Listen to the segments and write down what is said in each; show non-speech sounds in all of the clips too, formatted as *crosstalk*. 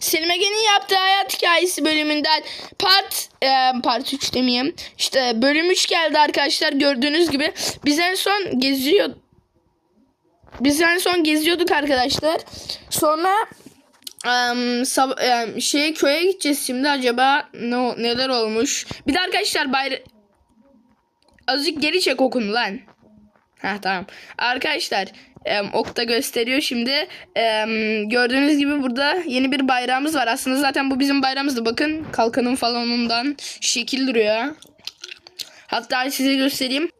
Selim Ege'nin yaptığı hayat hikayesi bölümünden part e, part 3 demeyeyim. İşte bölüm 3 geldi arkadaşlar gördüğünüz gibi. Biz en son geziyor biz en son geziyorduk arkadaşlar. Sonra em, sab- em, şey köye gideceğiz şimdi acaba ne neler olmuş. Bir de arkadaşlar bayra azıcık geri çek okunu lan. Ha tamam. Arkadaşlar em, okta gösteriyor şimdi. Em, gördüğünüz gibi burada yeni bir bayrağımız var. Aslında zaten bu bizim bayrağımızdı. Bakın kalkanın falan ondan şekil duruyor. Hatta size göstereyim.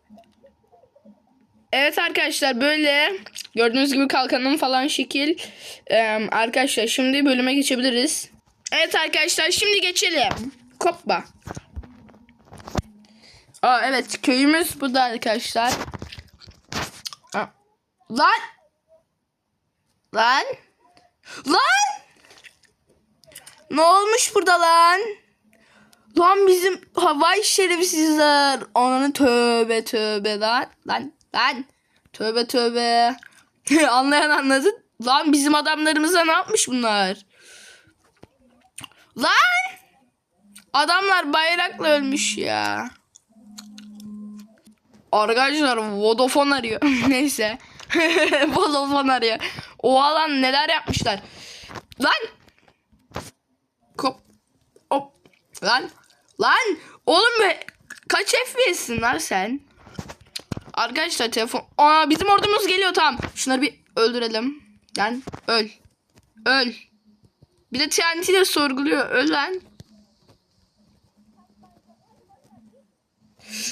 Evet arkadaşlar böyle gördüğünüz gibi kalkanın falan şekil. Em, arkadaşlar şimdi bölüme geçebiliriz. Evet arkadaşlar şimdi geçelim. Koppa. Aa evet köyümüz burada arkadaşlar. Lan! Lan! Lan! Ne olmuş burada lan? Lan bizim havai şerefsizler. Ananı tövbe tövbe lan. Lan lan. Tövbe tövbe. *laughs* Anlayan anladı. Lan bizim adamlarımıza ne yapmış bunlar? Lan! Adamlar bayrakla ölmüş ya. Arkadaşlar Vodafone arıyor. *laughs* Neyse. *laughs* Vodafone arıyor. Oha lan neler yapmışlar. Lan! Kop. Hop. Lan. Lan. Oğlum be. Kaç FPS'sin lan sen? Arkadaşlar telefon. Aa bizim ordumuz geliyor tamam. Şunları bir öldürelim. Lan öl. Öl. Bir de TNT de sorguluyor. Öl lan.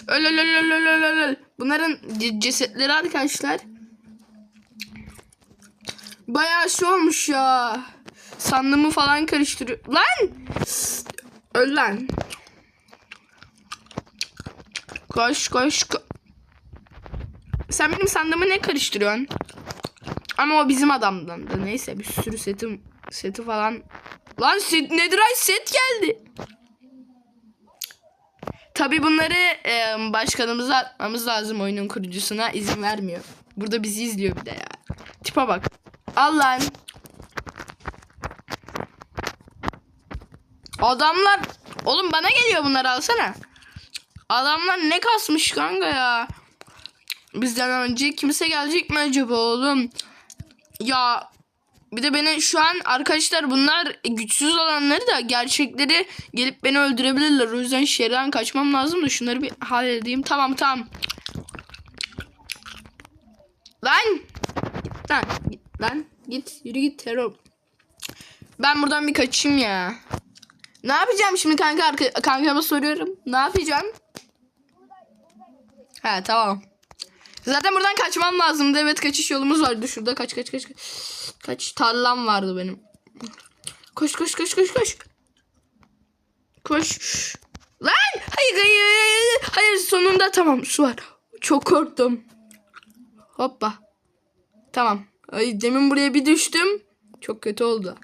Öl öl öl öl öl öl öl. Bunların cesetleri arkadaşlar. Bayağı şey olmuş ya. Sandığımı falan karıştırıyor. Lan! Öl lan. Koş koş. ko- Sen benim sandığımı ne karıştırıyorsun? Ama o bizim adamdan da. Neyse bir sürü setim seti falan. Lan set, Netherite set geldi. Tabi bunları e, başkanımıza atmamız lazım oyunun kurucusuna izin vermiyor. Burada bizi izliyor bir de ya. Tipe bak. Al lan. Adamlar oğlum bana geliyor bunlar alsana. Adamlar ne kasmış kanka ya. Bizden önce kimse gelecek mi acaba oğlum? Ya bir de beni şu an arkadaşlar bunlar güçsüz olanları da gerçekleri gelip beni öldürebilirler. O yüzden şehirden kaçmam lazım da şunları bir halledeyim. Tamam tamam. Lan. Lan. Git lan. Git. Yürü git terör. Ben buradan bir kaçayım ya. Ne yapacağım şimdi kanka? Arka, kankama soruyorum. Ne yapacağım? Ha tamam. Zaten buradan kaçmam lazımdı. Evet kaçış yolumuz vardı. Şurada kaç kaç kaç. Kaç, kaç tarlam vardı benim. Koş koş koş koş koş. Koş. Lan! Hayır hayır. Hayır sonunda tamam su var. Çok korktum. Hoppa. Tamam. Ay, demin buraya bir düştüm. Çok kötü oldu.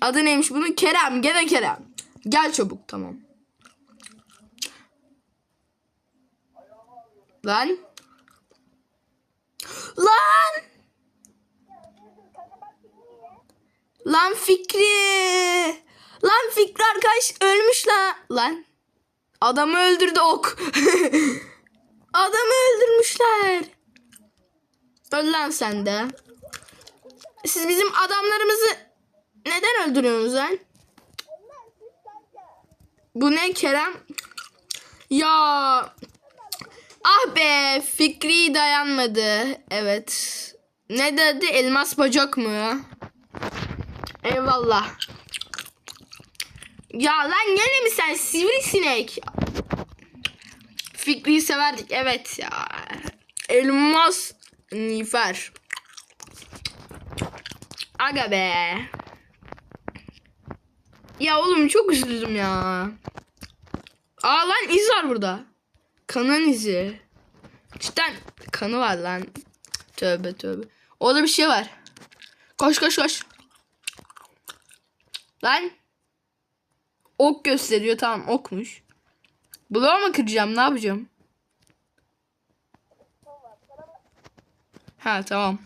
Adı neymiş bunun? Kerem. Gene Kerem. Gel çabuk tamam. Lan. Lan. Lan Fikri. Lan Fikri arkadaş ölmüş lan. Lan. Adamı öldürdü ok. *laughs* Adamı öldürmüşler. Öl lan sen de. Siz bizim adamlarımızı neden öldürüyorsunuz lan? Bu ne Kerem? Ya ah be Fikri dayanmadı. Evet. Ne dedi? Elmas bacak mı? Eyvallah. Ya lan gene mi sen sivrisinek? Fikri'yi severdik evet ya. Elmas Nifer. Aga be. Ya oğlum çok üzüldüm ya. Aa lan iz var burada. Kanın izi. Cidden kanı var lan. Tövbe tövbe. Orada bir şey var. Koş koş koş. Lan. Ok gösteriyor tamam okmuş. Bloğu mu kıracağım ne yapacağım? Ha tamam.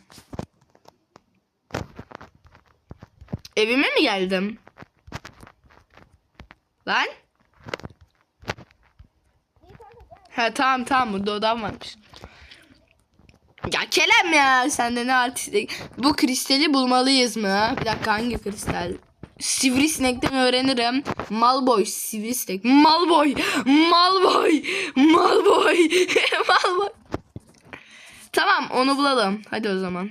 Evime mi geldim? Lan? Ha tamam tamam burada odam varmış. Ya Kerem ya sen de ne artistlik. Bu kristali bulmalıyız mı? Bir dakika hangi kristal? Sivrisinekten öğrenirim. Malboy, sivrisinek. Malboy, Malboy, Malboy, *laughs* Malboy. Tamam onu bulalım. Hadi o zaman.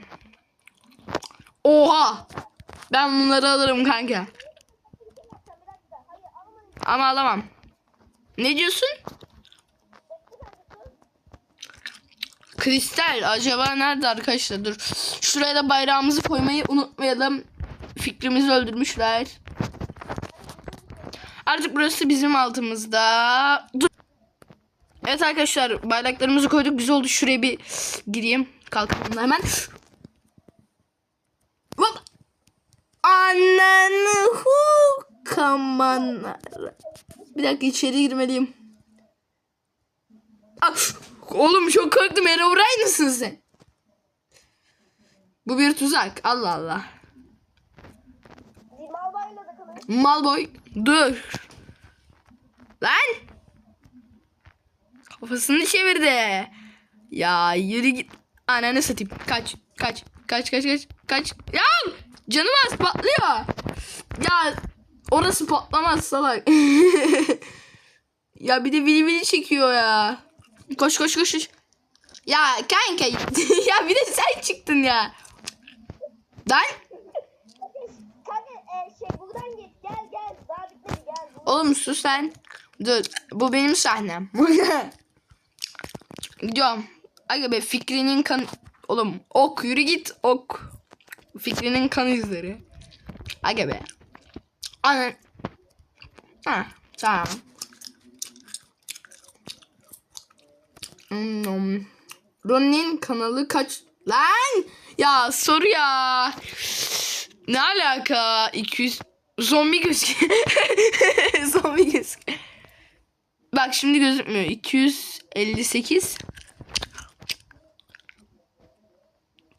Oha! Ben bunları alırım kanka. Ama alamam. Ne diyorsun? Kristal acaba nerede arkadaşlar? Dur. Şuraya da bayrağımızı koymayı unutmayalım. Fikrimizi öldürmüşler. Artık burası bizim altımızda. Dur. Evet arkadaşlar bayraklarımızı koyduk. Güzel oldu. Şuraya bir gireyim. Kalkalım hemen. Hop. Ananı hu kamanlar. Bir dakika içeri girmeliyim. Ah, oğlum çok korktum. Erobrine mısın sen? Bu bir tuzak. Allah Allah. Malboy dur. Lan. Kafasını çevirdi. Ya yürü git. Ananı satayım. Kaç. Kaç. Kaç kaç kaç. Kaç. Ya canım az patlıyor. Ya orası patlamaz salak. *laughs* ya bir de vili vili çekiyor ya. Koş koş koş. koş. Ya kanka *laughs* ya bir de sen çıktın ya. Kanka e, şey. Oğlum sus sen. Dur. Bu benim sahnem. *laughs* Gidiyorum. Aga be fikrinin kan... Oğlum ok yürü git ok. Fikrinin kan izleri. Aga be. Ana. Ha tamam. Hmm. Ronnie'nin kanalı kaç... Lan! Ya soru ya. Ne alaka? 200... Zombi gözüküyor. *laughs* Zombi gözüküyor. Bak şimdi gözükmüyor. 258.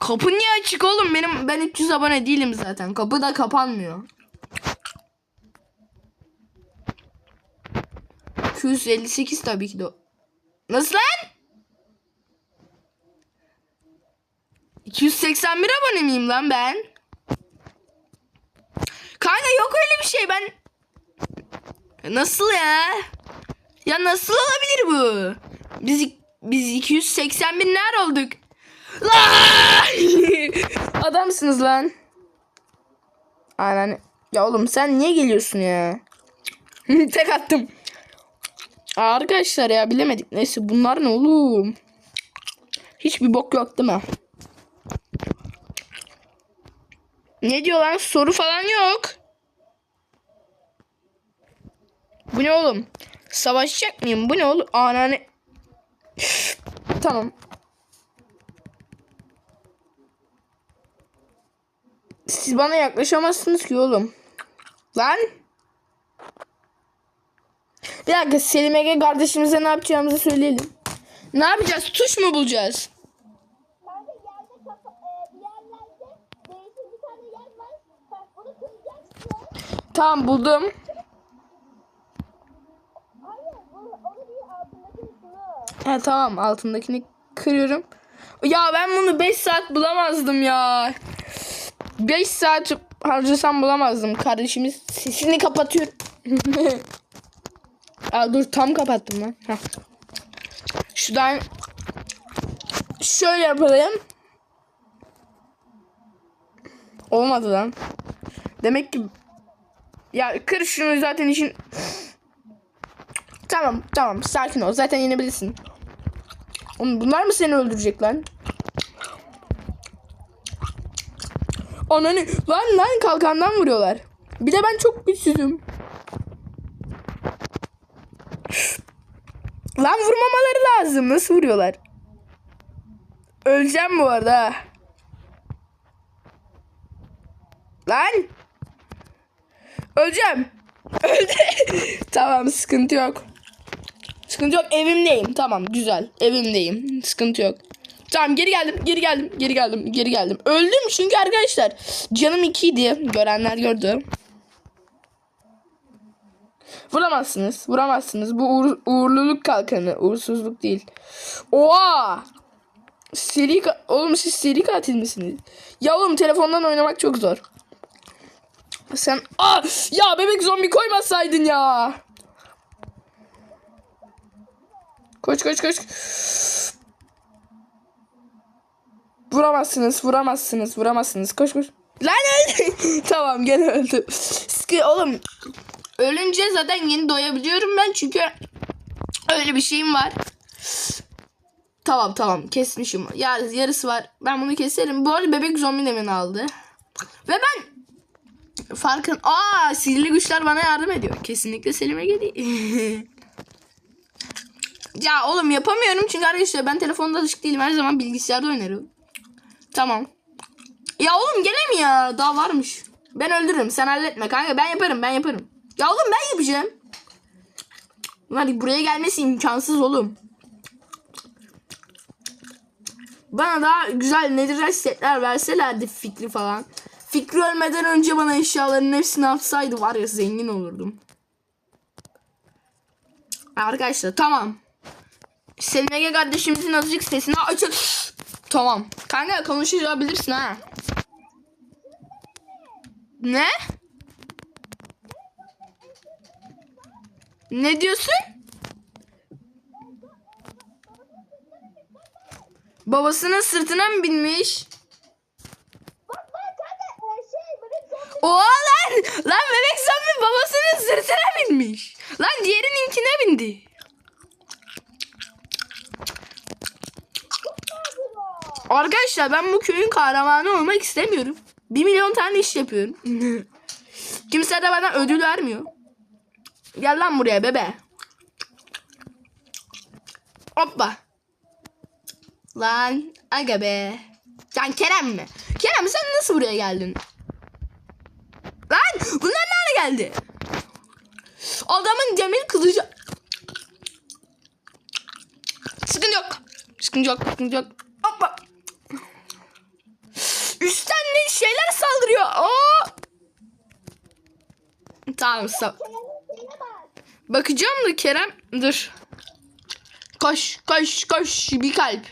Kapı niye açık oğlum? Benim ben 300 abone değilim zaten. Kapı da kapanmıyor. 258 tabii ki de. Nasıl lan? 281 abone miyim lan ben? Kanka yok öyle bir şey ben. Nasıl ya? Ya nasıl olabilir bu? Biz biz 280 binler olduk. Adamsınız lan. Aynen. Ya oğlum sen niye geliyorsun ya? *laughs* Tek attım. Arkadaşlar ya bilemedik. Neyse bunlar ne oğlum? Hiçbir bok yok değil mi? Ne diyor lan? Soru falan yok. Bu ne oğlum? Savaşacak mıyım? Bu ne oğlum? Anane. tamam. Siz bana yaklaşamazsınız ki oğlum. Lan. Bir dakika Selim Ege kardeşimize ne yapacağımızı söyleyelim. Ne yapacağız? Tuş mu bulacağız? E. Tamam buldum. Ha tamam altındakini kırıyorum. Ya ben bunu 5 saat bulamazdım ya. 5 saat harcasam bulamazdım. Kardeşimiz sesini kapatıyor. *laughs* Aa, dur tam kapattım lan. Heh. Şuradan şöyle yapalım. Olmadı lan. Demek ki ya kır şunu zaten işin Tamam tamam sakin ol. Zaten yenebilirsin. Oğlum bunlar mı seni öldürecek lan? Ananı lan lan kalkandan vuruyorlar. Bir de ben çok güçsüzüm. Lan vurmamaları lazım. Nasıl vuruyorlar? Öleceğim bu arada. Lan. Öleceğim. *laughs* Tamam sıkıntı yok. Sıkıntı yok evimdeyim. Tamam güzel evimdeyim. Sıkıntı yok. Tamam geri geldim geri geldim geri geldim geri geldim. Öldüm çünkü arkadaşlar canım 2 idi. Görenler gördü. Vuramazsınız. Vuramazsınız. Bu uğur- uğurluluk kalkanı. Uğursuzluk değil. Oha! Seri oğlum siz seri katil misiniz? Ya oğlum telefondan oynamak çok zor. Sen ah ya bebek zombi koymasaydın ya. Koş koş koş. Vuramazsınız, vuramazsınız, vuramazsınız. Koş koş. Lan öldü. *laughs* tamam gene öldü. Sıkı oğlum. Ölünce zaten yeni doyabiliyorum ben çünkü öyle bir şeyim var. Tamam tamam kesmişim. Ya yarısı var. Ben bunu keserim. Bu arada bebek zombi de beni aldı. Ve ben farkın aa sihirli güçler bana yardım ediyor. Kesinlikle Selim'e geliyor. *laughs* ya oğlum yapamıyorum çünkü arkadaşlar ben telefonda alışık değilim. Her zaman bilgisayarda oynarım. Tamam. Ya oğlum gene mi ya? Daha varmış. Ben öldürürüm. Sen halletme kanka. Ben yaparım. Ben yaparım. Ya oğlum ben yapacağım. Hadi buraya gelmesi imkansız oğlum. Bana daha güzel nedir setler verselerdi fikri falan. Fikri ölmeden önce bana eşyaların hepsini atsaydı var ya zengin olurdum. Arkadaşlar tamam. Selim Ege kardeşimizin azıcık sesini açın. Tamam. Kanka konuşabilirsin ha. Ne? Ne diyorsun? Babasının sırtına mı binmiş? Oha lan! Lan bebek zombi babasının sırtına binmiş. Lan diğerininkine bindi. Nadir o. Arkadaşlar ben bu köyün kahramanı olmak istemiyorum. Bir milyon tane iş yapıyorum. *laughs* Kimse de bana ödül vermiyor. Gel lan buraya bebe. Hoppa. Lan aga be. Sen Kerem mi? Kerem sen nasıl buraya geldin? Lan bunlar nerede geldi? Adamın demir kılıcı. Sıkıntı yok. Sıkıntı yok. Sıkıntı yok. Hoppa. Ne şeyler saldırıyor. Oo. Tamam sa- Kerem'in şeyine bak. Bakacağım da Kerem dur. Koş koş koş bir kalp.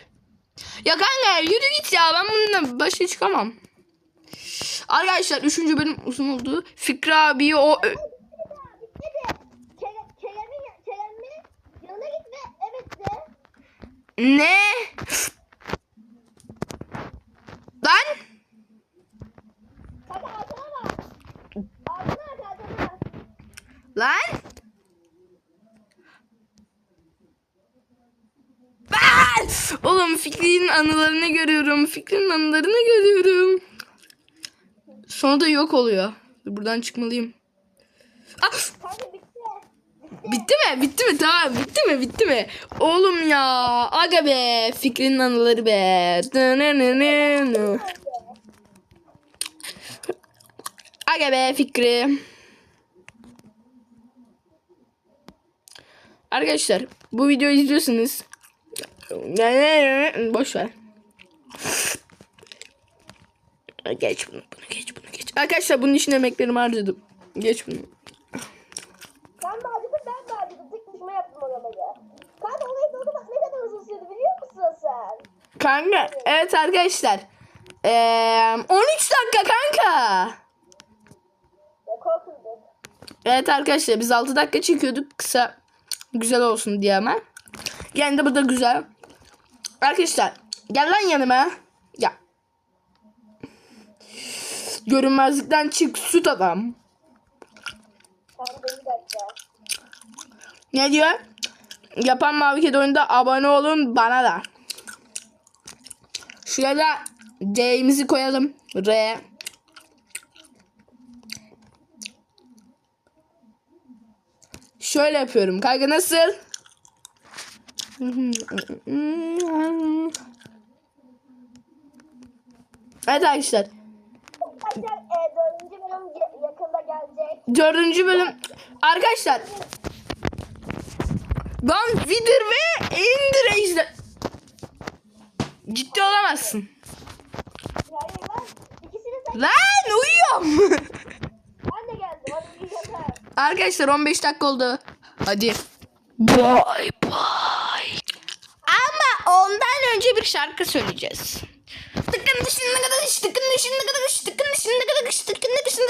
Ya kanka yürü git ya ben bununla başa çıkamam. Arkadaşlar 3. bölüm uzun oldu. Fikri abi o ö- Bitti de. Kerem, Kerem'in Kerem'in yanına git ve evet de. ne? Lan Kanka arkana bak. Arkana bak arkana. lan. Lan! Oğlum Fikri'nin anılarını görüyorum. Fikri'nin anılarını görüyorum. Sonra da yok oluyor. Buradan çıkmalıyım. Ah! Bitti. Mi? Bitti mi? Tamam. Bitti mi? Bitti mi? Oğlum ya. Aga be. Fikri'nin anıları be. Aga be Fikri. Arkadaşlar bu videoyu izliyorsunuz. Boş ver. Geç bunu, bunu geç, bunu geç. Arkadaşlar bunun için emeklerimi harcadım. Geç bunu. Sen de ben de. Tek başıma yaptım oraları. Kanka olayı durdurmak ne kadar uzun sürdü biliyor musun sen? Kanka evet arkadaşlar. Ee, 13 dakika kanka. Evet arkadaşlar biz 6 dakika çekiyorduk kısa güzel olsun diye ama. Yani de bu da güzel. Arkadaşlar gel lan yanıma. Ya. Görünmezlikten çık süt adam. Ne diyor? Yapan Mavi Kedi oyunda abone olun bana da. Şuraya da D'imizi koyalım. R. Şöyle yapıyorum. Kanka nasıl? Evet arkadaşlar. Dördüncü bölüm ya- yakında gelecek. Dördüncü bölüm. Arkadaşlar. Ben Wither ve Ender Ejder. Ciddi olamazsın. Lan uyuyorum. ben de geldim. Hadi geceler. Arkadaşlar 15 dakika oldu. Hadi. Bye. Ondan önce bir şarkı söyleyeceğiz. Tıkın dışında kadar tıkın dışında kadar tıkın dışında kadar tıkın dışında